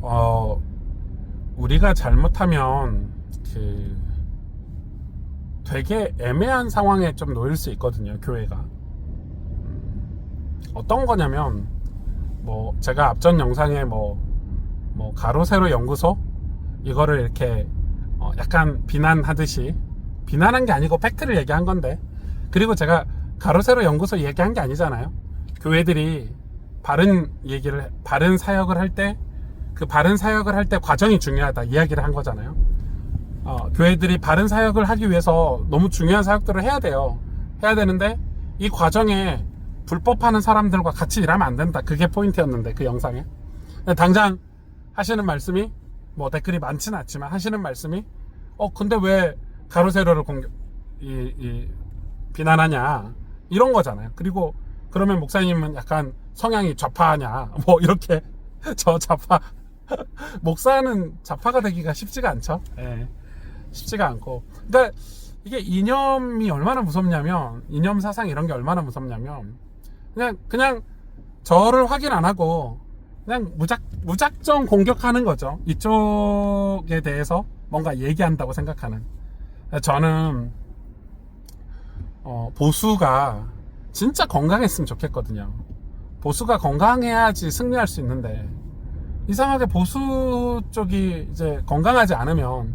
어, 우리가 잘못하면 그 되게 애매한 상황에 좀 놓일 수 있거든요, 교회가. 음, 어떤 거냐면 뭐 제가 앞전 영상에 뭐, 뭐 가로 세로 연구소 이거를 이렇게 어, 약간 비난하듯이 비난한 게 아니고 팩트를 얘기한 건데 그리고 제가 가로 세로 연구소 얘기한 게 아니잖아요. 교회들이 바른 얘기를 바른 사역을 할때 그 바른 사역을 할 때 과정이 중요하다 이야기를 한 거잖아요. 어, 교회들이 바른 사역을 하기 위해서 너무 중요한 사역들을 해야 돼요. 해야 되는데 이 과정에 불법하는 사람들과 같이 일하면 안 된다. 그게 포인트였는데 그 영상에. 당장 하시는 말씀이 뭐 댓글이 많지는 않지만 하시는 말씀이 어 근데 왜 가로세로를 공격 이, 이 비난하냐 이런 거잖아요. 그리고 그러면 목사님은 약간 성향이 좌파냐 뭐 이렇게 저 좌파 목사는 좌파가 되기가 쉽지가 않죠. 예. 쉽지가 않고. 그러니까 이게 이념이 얼마나 무섭냐면 이념 사상 이런 게 얼마나 무섭냐면 그냥 그냥 저를 확인 안 하고 그냥 무작 무작정 공격하는 거죠. 이쪽에 대해서 뭔가 얘기한다고 생각하는. 저는 어, 보수가 진짜 건강했으면 좋겠거든요. 보수가 건강해야지 승리할 수 있는데 이상하게 보수 쪽이 이제 건강하지 않으면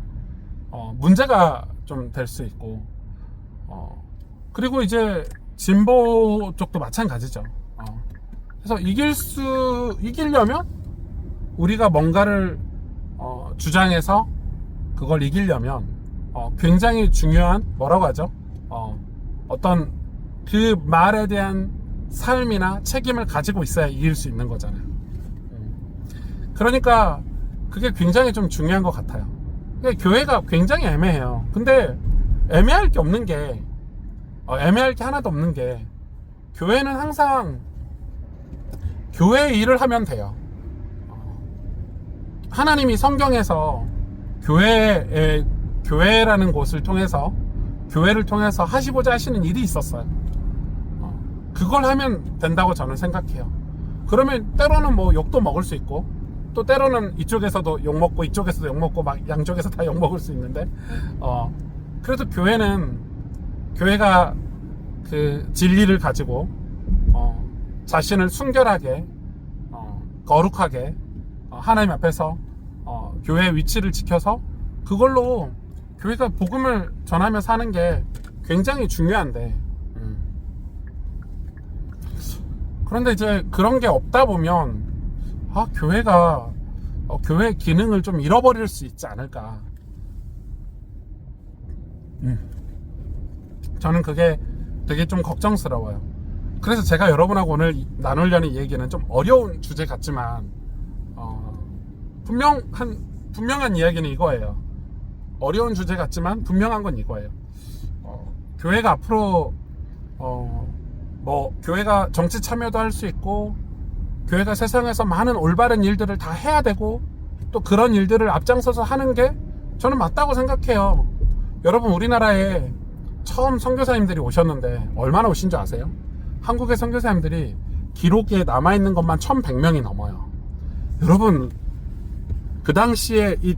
어, 문제가 좀 될 수 있고 어, 그리고 이제 진보 쪽도 마찬가지죠. 어. 그래서 이길 수 이기려면 우리가 뭔가를 어, 주장해서 그걸 이기려면 어, 굉장히 중요한 뭐라고 하죠? 어, 어떤 그 말에 대한 삶이나 책임을 가지고 있어야 이길 수 있는 거잖아요. 음. 그러니까 그게 굉장히 좀 중요한 것 같아요. 그러니까 교회가 굉장히 애매해요. 근데 애매할 게 없는 게 어, 애매할 게 하나도 없는 게 교회는 항상 교회 일을 하면 돼요. 어, 하나님이 성경에서 교회의 교회라는 곳을 통해서 교회를 통해서 하시고자 하시는 일이 있었어요. 어, 그걸 하면 된다고 저는 생각해요. 그러면 때로는 뭐 욕도 먹을 수 있고 또 때로는 이쪽에서도 욕 먹고 이쪽에서도 욕 먹고 막 양쪽에서 다 욕 먹을 수 있는데 어 그래도 교회는 교회가 그 진리를 가지고 어 자신을 순결하게 어 거룩하게 어 하나님 앞에서 어 교회의 위치를 지켜서 그걸로 교회가 복음을 전하며 사는 게 굉장히 중요한데 음. 그런데 이제 그런 게 없다 보면 아 교회가 어, 교회 기능을 좀 잃어버릴 수 있지 않을까 음. 저는 그게 되게 좀 걱정스러워요 그래서 제가 여러분하고 오늘 이- 나누려는 얘기는 좀 어려운 주제 같지만 어, 분명한 분명한 이야기는 이거예요 어려운 주제 같지만 분명한 건 이거예요. 어, 교회가 앞으로 어, 뭐 교회가 정치 참여도 할 수 있고 교회가 세상에서 많은 올바른 일들을 다 해야 되고 또 그런 일들을 앞장서서 하는 게 저는 맞다고 생각해요. 여러분 우리나라에 처음 선교사님들이 오셨는데 얼마나 오신 줄 아세요? 한국의 선교사님들이 기록에 남아 있는 것만 1,100명이 넘어요. 여러분 그 당시에 이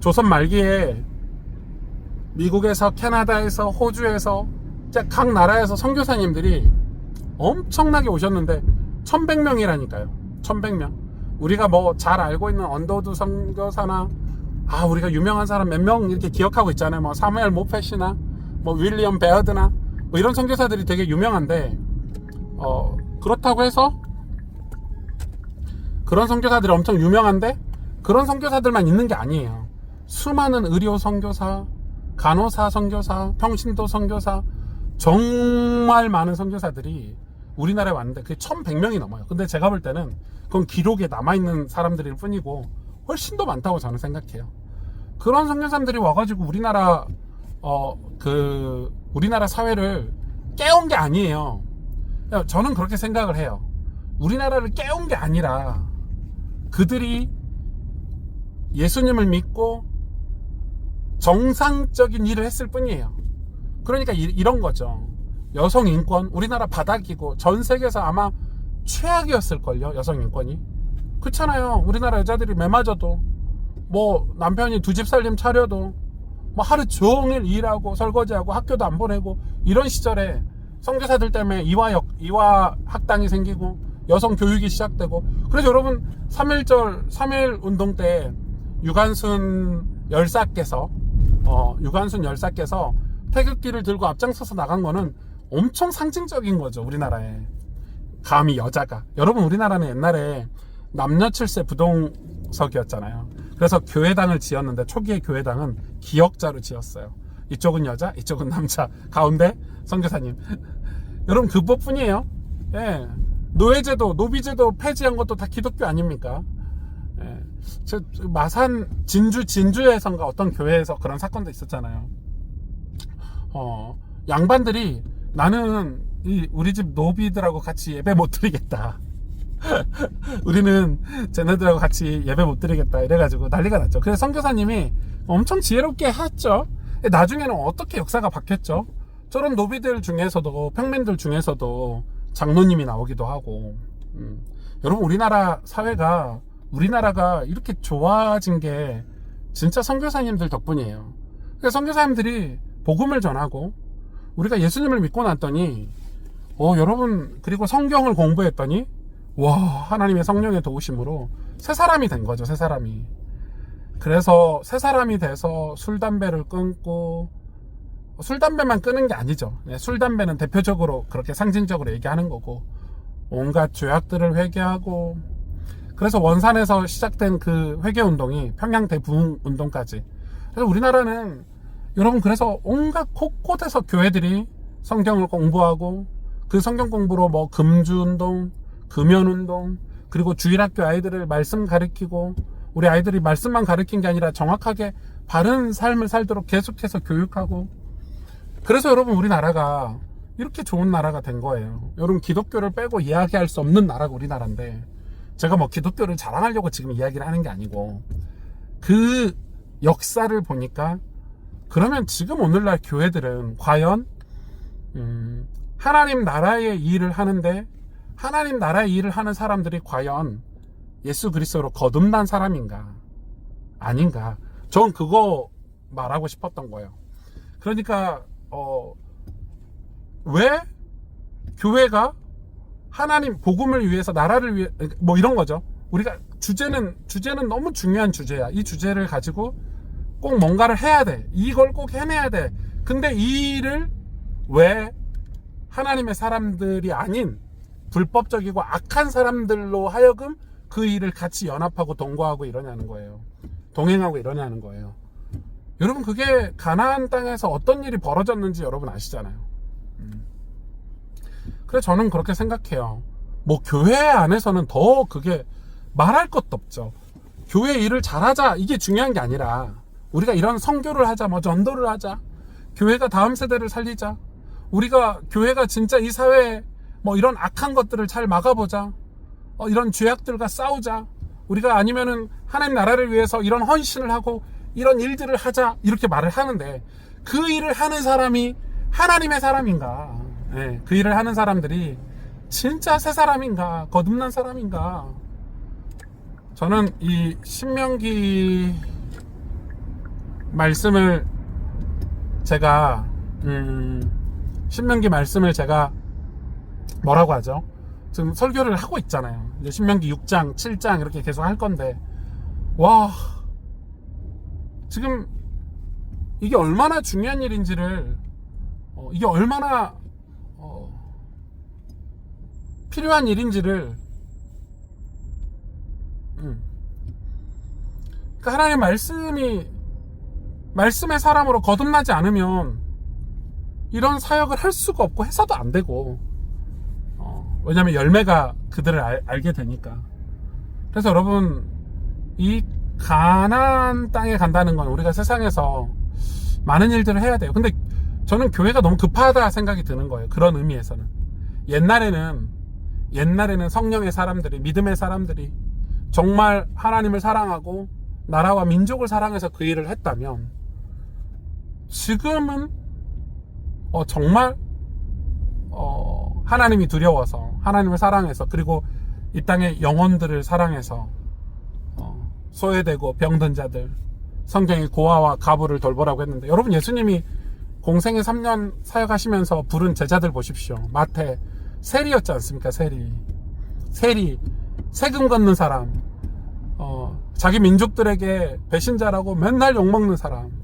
조선 말기에 미국에서 캐나다에서 호주에서 각 나라에서 선교사님들이 엄청나게 오셨는데 1100명이라니까요. 1100명. 우리가 뭐 잘 알고 있는 언더우드 선교사나 아 우리가 유명한 사람 몇 명 이렇게 기억하고 있잖아요. 뭐 사무엘 모펫이나 뭐 윌리엄 베어드나 뭐 이런 선교사들이 되게 유명한데 어 그렇다고 해서 그런 선교사들이 엄청 유명한데 그런 선교사들만 있는 게 아니에요. 수많은 의료 선교사, 간호사 선교사, 평신도 선교사 정말 많은 선교사들이 우리나라에 왔는데 그게 1100명이 넘어요. 근데 제가 볼 때는 그건 기록에 남아 있는 사람들일 뿐이고 훨씬 더 많다고 저는 생각해요. 그런 선교사들이 와가지고 우리나라 어 그 우리나라 사회를 깨운 게 아니에요. 저는 그렇게 생각을 해요. 우리나라를 깨운 게 아니라 그들이 예수님을 믿고 정상적인 일을 했을 뿐이에요. 그러니까 이, 런 거죠. 여성 인권 우리나라 바닥이고 전 세계에서 아마 최악이었을걸요. 여성 인권이. 그렇잖아요. 우리나라 여자들이 매 맞아도 뭐 남편이 두 집 살림 차려도 뭐 하루 종일 일하고 설거지하고 학교도 안 보내고 이런 시절에 선교사들 때문에 이화 이화 학당이 생기고 여성 교육이 시작되고 그래서 여러분 3.1절 3.1 운동 때 유관순 열사께서 어 유관순 열사께서 태극기를 들고 앞장서서 나간 거는 엄청 상징적인 거죠 우리나라에. 감히 여자가. 여러분 우리나라는 옛날에 남녀 칠세 부동석이었잖아요. 그래서 교회당을 지었는데 초기에 교회당은 기역자로 지었어요. 이쪽은 여자 이쪽은 남자. 가운데 선교사님. 여러분 그것뿐이에요. 예. 노예제도 노비제도 폐지한 것도 다 기독교 아닙니까? 예. 저 마산 진주 진주에선가 어떤 교회에서 그런 사건도 있었잖아요. 어, 양반들이 나는 이 우리 집 노비들하고 같이 예배 못 드리겠다. 우리는 쟤네들하고 같이 예배 못 드리겠다. 이래가지고 난리가 났죠. 그래서 선교사님이 엄청 지혜롭게 했죠. 나중에는 어떻게 역사가 바뀌었죠? 저런 노비들 중에서도 평민들 중에서도 장로님이 나오기도 하고. 음. 여러분 우리나라 사회가 우리나라가 이렇게 좋아진 게 진짜 선교사님들 덕분이에요. 그러니까 선교사님들이 복음을 전하고 우리가 예수님을 믿고 났더니 어 여러분 그리고 성경을 공부했더니 와 하나님의 성령의 도우심으로 새 사람이 된 거죠 새 사람이. 그래서 새 사람이 돼서 술 담배를 끊고 술 담배만 끊은 게 아니죠. 네, 술 담배는 대표적으로 그렇게 상징적으로 얘기하는 거고 온갖 죄악들을 회개하고 그래서 원산에서 시작된 그 회개 운동이 평양 대부흥 운동까지. 그래서 우리나라는 여러분 그래서 온갖 곳곳에서 교회들이 성경을 공부하고 그 성경 공부로 뭐 금주 운동, 금연 운동, 그리고 주일학교 아이들을 말씀 가르치고 우리 아이들이 말씀만 가르친 게 아니라 정확하게 바른 삶을 살도록 계속해서 교육하고 그래서 여러분 우리나라가 이렇게 좋은 나라가 된 거예요. 여러분 기독교를 빼고 이야기할 수 없는 나라가 우리나라인데 제가 뭐 기독교를 자랑하려고 지금 이야기를 하는 게 아니고 그 역사를 보니까 그러면 지금 오늘날 교회들은 과연 음, 하나님 나라의 일을 하는데 하나님 나라의 일을 하는 사람들이 과연 예수 그리스도로 거듭난 사람인가 아닌가 전 그거 말하고 싶었던 거예요. 그러니까 어, 왜 교회가 하나님 복음을 위해서 나라를 위해 뭐 이런 거죠. 우리가 주제는 주제는 너무 중요한 주제야. 이 주제를 가지고 꼭 뭔가를 해야 돼. 이걸 꼭 해내야 돼. 근데 이 일을 왜 하나님의 사람들이 아닌 불법적이고 악한 사람들로 하여금 그 일을 같이 연합하고 동거하고 이러냐는 거예요. 동행하고 이러냐는 거예요. 여러분 그게 가나안 땅에서 어떤 일이 벌어졌는지 여러분 아시잖아요. 음. 그래 저는 그렇게 생각해요. 뭐 교회 안에서는 더 그게 말할 것도 없죠. 교회 일을 잘하자 이게 중요한 게 아니라 우리가 이런 성교를 하자, 뭐 전도를 하자, 교회가 다음 세대를 살리자, 우리가 교회가 진짜 이 사회에 뭐 이런 악한 것들을 잘 막아보자, 어, 이런 죄악들과 싸우자, 우리가 아니면은 하나님 나라를 위해서 이런 헌신을 하고 이런 일들을 하자 이렇게 말을 하는데 그 일을 하는 사람이 하나님의 사람인가? 네, 그 일을 하는 사람들이 진짜 새 사람인가? 거듭난 사람인가? 저는 이 신명기 말씀을 제가 음, 신명기 말씀을 제가 뭐라고 하죠? 지금 설교를 하고 있잖아요. 이제 신명기 6장, 7장 이렇게 계속 할 건데 와 지금 이게 얼마나 중요한 일인지를 어, 이게 얼마나 어, 필요한 일인지를 음. 그러니까 하나님의 말씀이 말씀의 사람으로 거듭나지 않으면 이런 사역을 할 수가 없고 해서도 안 되고 어, 왜냐하면 열매가 그들을 알, 알게 되니까. 그래서 여러분 이 가난 땅에 간다는 건 우리가 세상에서 많은 일들을 해야 돼요. 근데 저는 교회가 너무 급하다 생각이 드는 거예요. 그런 의미에서는. 옛날에는 옛날에는 성령의 사람들이 믿음의 사람들이 정말 하나님을 사랑하고 나라와 민족을 사랑해서 그 일을 했다면 지금은 어, 정말 어, 하나님이 두려워서 하나님을 사랑해서 그리고 이 땅의 영혼들을 사랑해서 어, 소외되고 병든 자들 성경이 고아와 가부를 돌보라고 했는데 여러분 예수님이 공생애 3년 사역하시면서 부른 제자들 보십시오. 마태 세리였지 않습니까? 세리. 세리 세금 걷는 사람. 어, 자기 민족들에게 배신자라고 맨날 욕먹는 사람.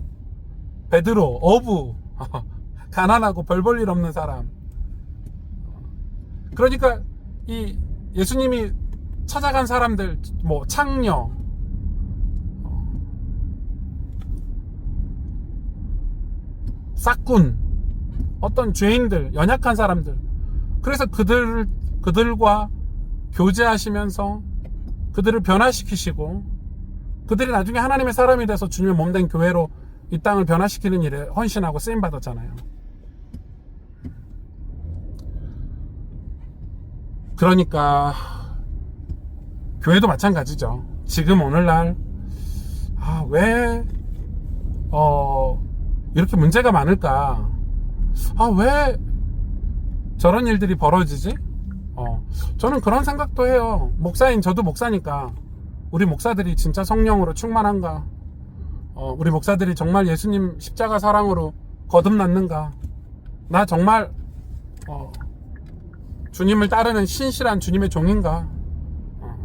베드로, 어부, 가난하고 별 볼 일 없는 사람. 그러니까 이 예수님이 찾아간 사람들, 뭐 창녀, 어, 싹군, 어떤 죄인들, 연약한 사람들. 그래서 그들 그들과 교제하시면서 그들을 변화시키시고 그들이 나중에 하나님의 사람이 돼서 주님의 몸된 교회로 이 땅을 변화시키는 일에 헌신하고 쓰임 받았잖아요. 그러니까 교회도 마찬가지죠. 지금 오늘날 아, 왜 어, 이렇게 문제가 많을까? 아, 왜 저런 일들이 벌어지지? 어, 저는 그런 생각도 해요. 목사인 저도 목사니까 우리 목사들이 진짜 성령으로 충만한가? 어, 우리 목사들이 정말 예수님 십자가 사랑으로 거듭났는가? 나 정말 어, 주님을 따르는 신실한 주님의 종인가? 어,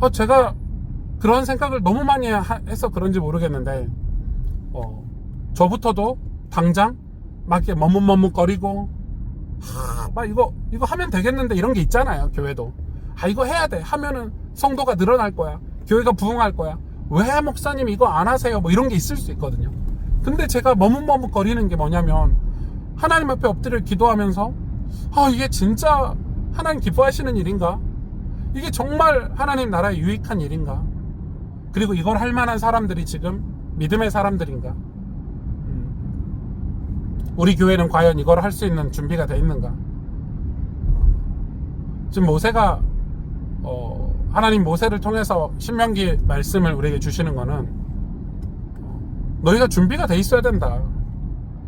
어, 제가 그런 생각을 너무 많이 하- 해서 그런지 모르겠는데, 어, 저부터도 당장 막 이렇게 머뭇머뭇거리고, 하, 막 이거, 이거 하면 되겠는데 이런 게 있잖아요, 교회도. 아, 이거 해야 돼. 하면은 성도가 늘어날 거야. 교회가 부흥할 거야. 왜 목사님 이거 안 하세요? 뭐 이런 게 있을 수 있거든요. 근데 제가 머뭇머뭇거리는 게 뭐냐면, 하나님 앞에 엎드려 기도하면서, 아, 이게 진짜 하나님 기뻐하시는 일인가? 이게 정말 하나님 나라에 유익한 일인가? 그리고 이걸 할 만한 사람들이 지금 믿음의 사람들인가? 음. 우리 교회는 과연 이걸 할 수 있는 준비가 돼 있는가? 지금 모세가 어, 하나님 모세를 통해서 신명기 말씀을 우리에게 주시는 거는 어, 너희가 준비가 돼 있어야 된다.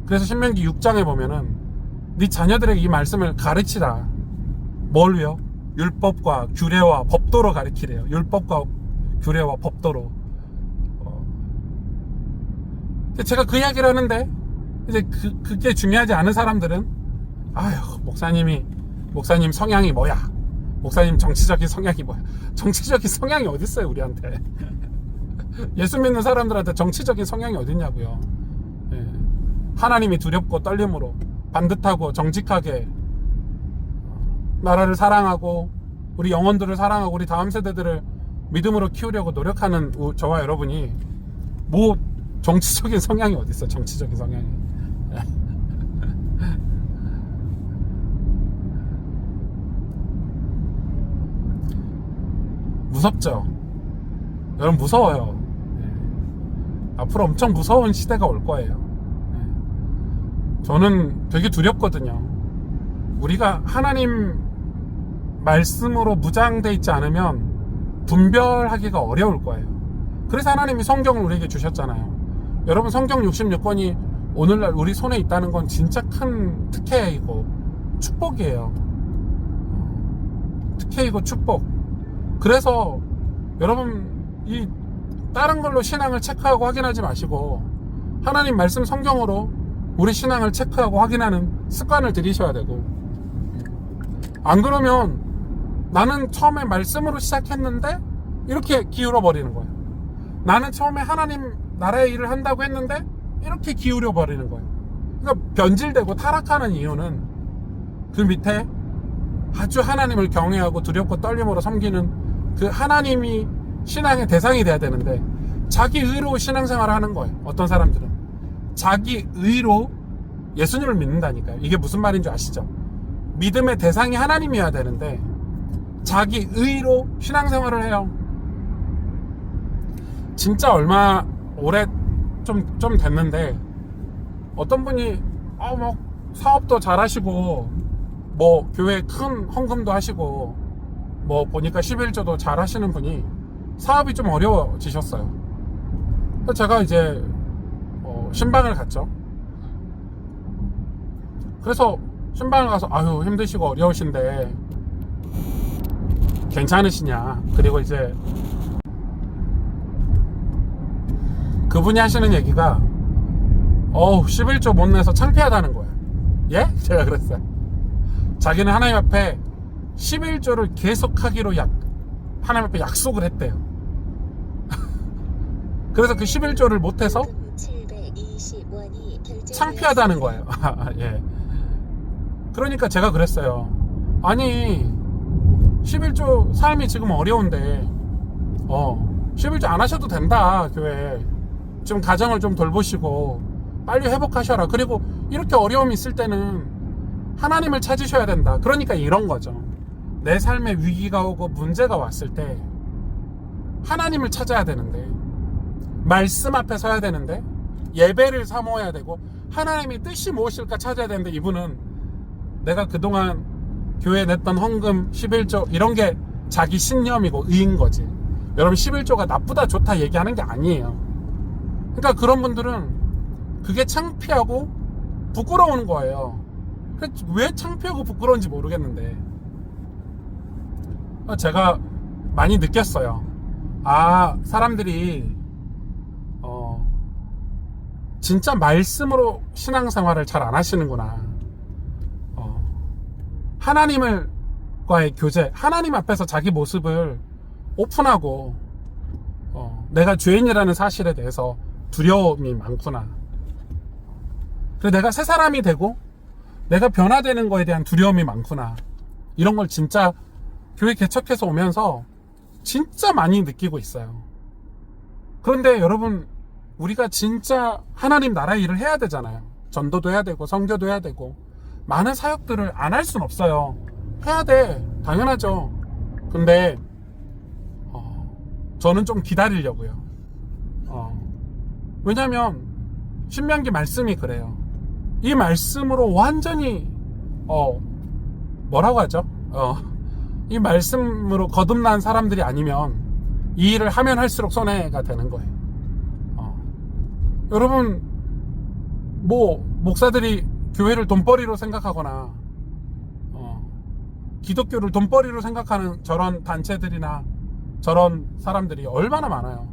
그래서 신명기 6장에 보면은 네 자녀들에게 이 말씀을 가르치라. 뭘요? 율법과 규례와 법도로 가르치래요. 율법과 규례와 법도로. 어. 제가 그 이야기를 하는데 이제 그, 그게 중요하지 않은 사람들은 아휴 목사님이 목사님 성향이 뭐야? 목사님 정치적인 성향이 뭐야? 정치적인 성향이 어딨어요 우리한테? 예수 믿는 사람들한테 정치적인 성향이 어딨냐고요? 예. 하나님이 두렵고 떨림으로 반듯하고 정직하게 나라를 사랑하고 우리 영혼들을 사랑하고 우리 다음 세대들을 믿음으로 키우려고 노력하는 우- 저와 여러분이 뭐 정치적인 성향이 있어? 정치적인 성향이. 무섭죠. 여러분 무서워요. 예. 앞으로 엄청 무서운 시대가 올 거예요. 예. 저는 되게 두렵거든요. 우리가 하나님 말씀으로 무장돼 있지 않으면 분별하기가 어려울 거예요. 그래서 하나님이 성경을 우리에게 주셨잖아요. 여러분 성경 66권이 오늘날 우리 손에 있다는 건 진짜 큰 특혜이고 축복이에요. 특혜이고 축복. 그래서 여러분 이 다른 걸로 신앙을 체크하고 확인하지 마시고 하나님 말씀 성경으로 우리 신앙을 체크하고 확인하는 습관을 들이셔야 되고 안 그러면 나는 처음에 말씀으로 시작했는데 이렇게 기울어 버리는 거예요. 나는 처음에 하나님 나라의 일을 한다고 했는데 이렇게 기울여 버리는 거예요. 그러니까 변질되고 타락하는 이유는 그 밑에 아주 하나님을 경외하고 두렵고 떨림으로 섬기는 그 하나님이 신앙의 대상이 돼야 되는데 자기 의로 신앙생활을 하는 거예요. 어떤 사람들은 자기 의로 예수님을 믿는다니까요. 이게 무슨 말인 줄 아시죠? 믿음의 대상이 하나님이어야 되는데 자기 의로 신앙생활을 해요. 진짜 얼마 오래 좀, 좀 됐는데 어떤 분이 어, 뭐 사업도 잘하시고 뭐 교회 큰 헌금도 하시고 뭐 보니까 11조도 잘 하시는 분이 사업이 좀 어려워지셨어요. 제가 이제 어, 신방을 갔죠. 그래서 신방을 가서 아유 힘드시고 어려우신데 괜찮으시냐 그리고 이제 그분이 하시는 얘기가 어우 11조 못 내서 창피하다는 거야 예? 제가 그랬어요 자기는 하나님 앞에 11조를 계속하기로 약 하나님 앞에 약속을 했대요 그래서 그 11조를 못해서 창피하다는 거예요. 예. 그러니까 제가 그랬어요. 아니, 11조 삶이 지금 어려운데, 어, 11조 안 하셔도 된다, 교회. 지금 가정을 좀 돌보시고, 빨리 회복하셔라. 그리고 이렇게 어려움이 있을 때는 하나님을 찾으셔야 된다. 그러니까 이런 거죠. 내 삶에 위기가 오고 문제가 왔을 때, 하나님을 찾아야 되는데, 말씀 앞에 서야 되는데, 예배를 사모해야 되고 하나님의 뜻이 무엇일까 찾아야 되는데 이분은 내가 그동안 교회에 냈던 헌금 11조 이런 게 자기 신념이고 의인 거지. 여러분 11조가 나쁘다 좋다 얘기하는 게 아니에요. 그러니까 그런 분들은 그게 창피하고 부끄러운 거예요. 왜 창피하고 부끄러운지 모르겠는데 제가 많이 느꼈어요 아 사람들이 어 진짜 말씀으로 신앙생활을 잘 안 하시는구나. 어, 하나님을 과의 교제, 하나님 앞에서 자기 모습을 오픈하고 어, 내가 죄인이라는 사실에 대해서 두려움이 많구나. 그래 내가 새 사람이 되고 내가 변화되는 거에 대한 두려움이 많구나. 이런 걸 진짜 교회 개척해서 오면서 진짜 많이 느끼고 있어요. 그런데 여러분 우리가 진짜 하나님 나라 일을 해야 되잖아요. 전도도 해야 되고 성교도 해야 되고 많은 사역들을 안할 수는 없어요. 해야 돼. 당연하죠. 근데 어, 저는 좀 기다리려고요. 어, 왜냐하면 신명기 말씀이 그래요. 이 말씀으로 완전히 어, 뭐라고 하죠? 어, 이 말씀으로 거듭난 사람들이 아니면 이 일을 하면 할수록 손해가 되는 거예요. 여러분 뭐 목사들이 교회를 돈벌이로 생각하거나 어, 기독교를 돈벌이로 생각하는 저런 단체들이나 저런 사람들이 얼마나 많아요.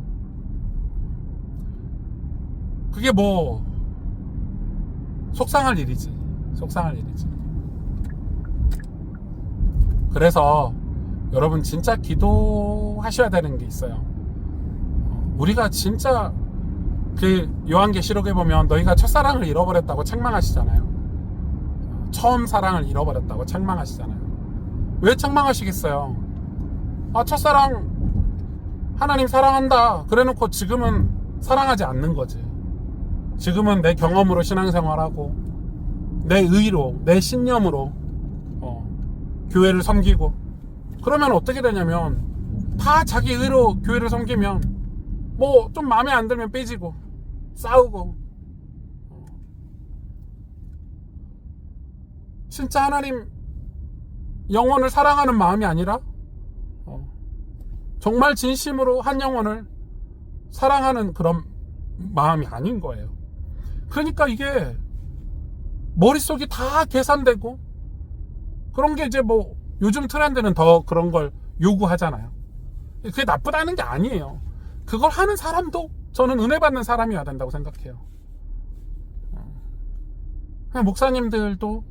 그게 뭐 속상할 일이지. 속상할 일이지. 그래서 여러분 진짜 기도하셔야 되는 게 있어요. 우리가 진짜 그 요한계시록에 보면 너희가 첫사랑을 잃어버렸다고 책망하시잖아요. 처음 사랑을 잃어버렸다고 책망하시잖아요. 왜 책망하시겠어요? 아, 첫사랑 하나님 사랑한다. 그래 놓고 지금은 사랑하지 않는 거지. 지금은 내 경험으로 신앙생활하고 내 의로, 내 신념으로 어, 교회를 섬기고 그러면 어떻게 되냐면 다 자기 의로 교회를 섬기면 뭐 좀 마음에 안 들면 빼지고 싸우고 진짜 하나님 영혼을 사랑하는 마음이 아니라 어, 정말 진심으로 한 영혼을 사랑하는 그런 마음이 아닌 거예요. 그러니까 이게 머릿속이 다 계산되고 그런 게 이제 뭐 요즘 트렌드는 더 그런 걸 요구하잖아요. 그게 나쁘다는 게 아니에요. 그걸 하는 사람도 저는 은혜 받는 사람이어야 된다고 생각해요. 목사님들도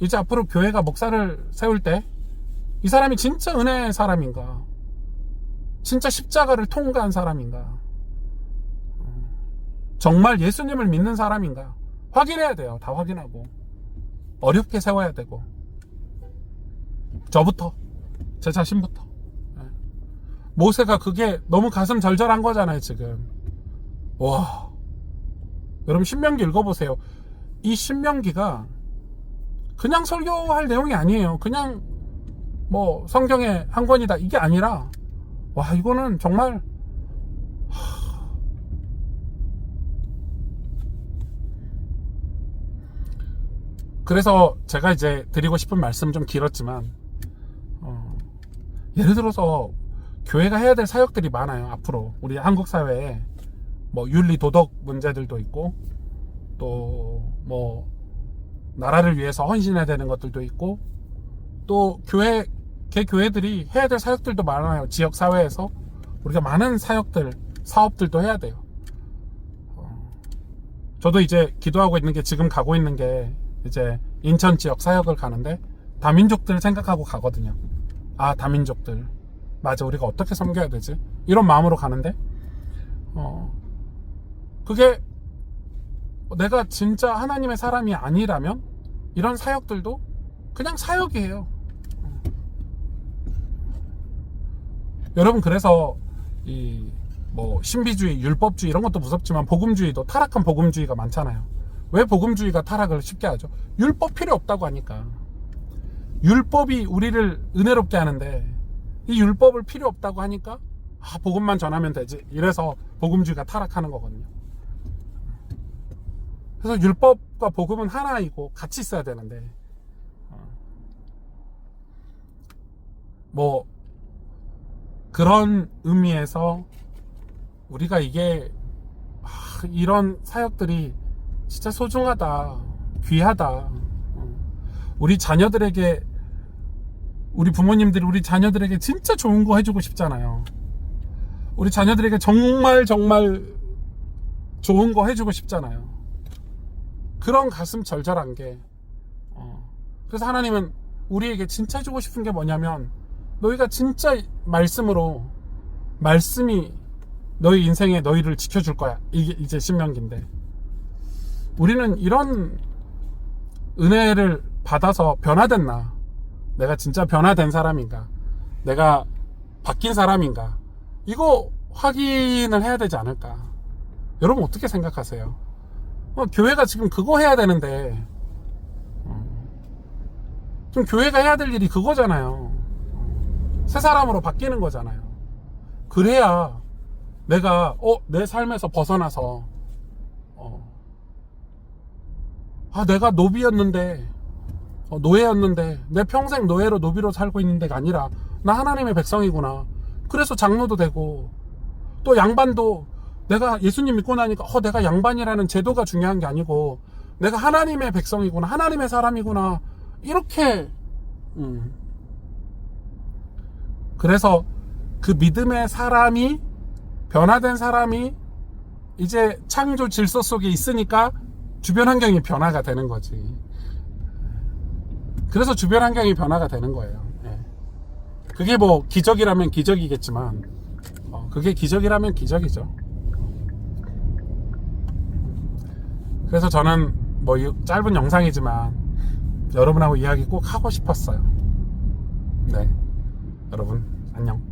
이제 앞으로 교회가 목사를 세울 때 이 사람이 진짜 은혜의 사람인가? 진짜 십자가를 통과한 사람인가? 정말 예수님을 믿는 사람인가? 확인해야 돼요. 다 확인하고. 어렵게 세워야 되고. 저부터. 제 자신부터. 모세가 그게 너무 가슴 절절한 거잖아요, 지금. 와. 여러분 신명기 읽어보세요. 이 신명기가 그냥 설교할 내용이 아니에요. 그냥 뭐 성경의 한 권이다 이게 아니라 와 이거는 정말 그래서 제가 이제 드리고 싶은 말씀 좀 길었지만 어, 예를 들어서 교회가 해야 될 사역들이 많아요 앞으로 우리 한국 사회에 뭐 윤리 도덕 문제들도 있고 또 뭐 나라를 위해서 헌신해야 되는 것들도 있고 또 교회 개 교회들이 해야 될 사역들도 많아요. 지역 사회에서 우리가 많은 사역들, 사업들도 해야 돼요. 어, 저도 이제 기도하고 있는 게 지금 가고 있는 게 이제 인천 지역 사역을 가는데 다민족들 생각하고 가거든요. 아 다민족들 맞아 우리가 어떻게 섬겨야 되지? 이런 마음으로 가는데 어 그게 내가 진짜 하나님의 사람이 아니라면 이런 사역들도 그냥 사역이에요. 여러분 그래서 이 뭐 신비주의, 율법주의 이런 것도 무섭지만 복음주의도 타락한 복음주의가 많잖아요. 왜 복음주의가 타락을 쉽게 하죠? 율법 필요 없다고 하니까. 율법이 우리를 은혜롭게 하는데 이 율법을 필요 없다고 하니까 아, 복음만 전하면 되지. 이래서 복음주의가 타락하는 거거든요. 그래서 율법과 복음은 하나이고 같이 있어야 되는데 어, 뭐 그런 의미에서 우리가 이게 아, 이런 사역들이 진짜 소중하다, 귀하다. 어, 우리 자녀들에게 우리 부모님들이 우리 자녀들에게 진짜 좋은 거 해주고 싶잖아요. 우리 자녀들에게 정말 정말 좋은 거 해주고 싶잖아요. 그런 가슴 절절한 게 어, 그래서 하나님은 우리에게 진짜 주고 싶은 게 뭐냐면 너희가 진짜 말씀으로 말씀이 너희 인생에 너희를 지켜줄 거야 이게 이제 신명기인데 우리는 이런 은혜를 받아서 변화됐나 내가 진짜 변화된 사람인가 내가 바뀐 사람인가 이거 확인을 해야 되지 않을까 여러분 어떻게 생각하세요? 어, 교회가 지금 그거 해야 되는데 어, 좀 교회가 해야 될 일이 그거잖아요. 어, 새 사람으로 바뀌는 거잖아요. 그래야 내가 어, 내 삶에서 벗어나서 어, 아 내가 노비였는데 어, 노예였는데 내 평생 노예로 노비로 살고 있는 데가 아니라 나 하나님의 백성이구나. 그래서 장로도 되고 또 양반도 내가 예수님 믿고 나니까 어 내가 양반이라는 제도가 중요한 게 아니고 내가 하나님의 백성이구나 하나님의 사람이구나 이렇게 음. 그래서 그 믿음의 사람이 변화된 사람이 이제 창조 질서 속에 있으니까 주변 환경이 변화가 되는 거지 그래서 주변 환경이 변화가 되는 거예요 예. 그게 뭐 기적이라면 기적이겠지만 어, 그게 기적이라면 기적이죠 그래서 저는 뭐이 짧은 영상이지만 여러분하고 이야기 꼭 하고 싶었어요. 네. 여러분, 안녕.